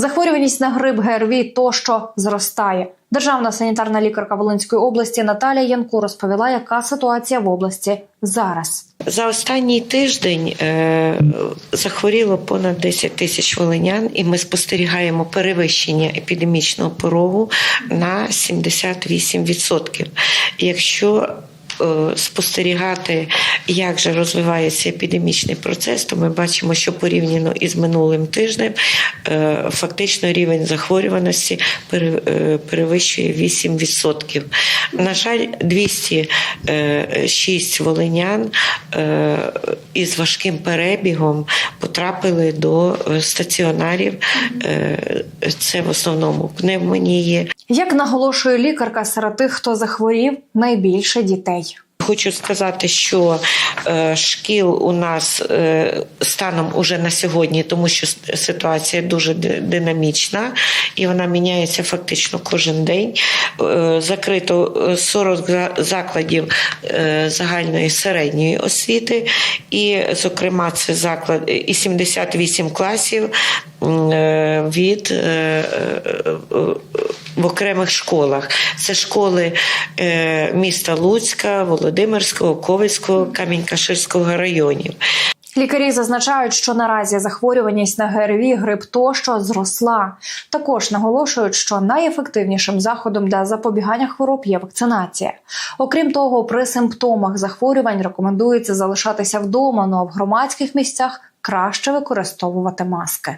Захворюваність на грип, ГРВІ тощо зростає. Державна санітарна лікарка Волинської області Наталія Янко розповіла, яка ситуація в області зараз. За останній тиждень е, захворіло понад 10 тисяч волинян, і ми спостерігаємо перевищення епідемічного порогу на 78%. Якщо спостерігати, як же розвивається епідемічний процес, то ми бачимо, що порівняно із минулим тижнем е, фактично рівень захворюваності е, перевищує 8%. На жаль, 206 волинян е, із важким перебігом потрапили до е, стаціонарів. Е, Це в основному пневмонії, Як наголошує лікарка, серед тих, хто захворів, найбільше дітей. Хочу сказати, що е, шкіл у нас е, станом уже на сьогодні, тому що ситуація дуже динамічна і вона міняється фактично кожен день. Е, закрито е, 40 за- закладів загальної середньої освіти, і, зокрема, це заклад і 78 класів від в окремих школах. Це школи е, міста Луцька, Володимирського, Ковельського, Камінь-Каширського районів. Лікарі зазначають, що наразі захворюваність на ГРВІ, грип тощо зросла. Також наголошують, що найефективнішим заходом для запобігання хвороб є вакцинація. Окрім того, при симптомах захворювань рекомендується залишатися вдома, але в громадських місцях краще використовувати маски.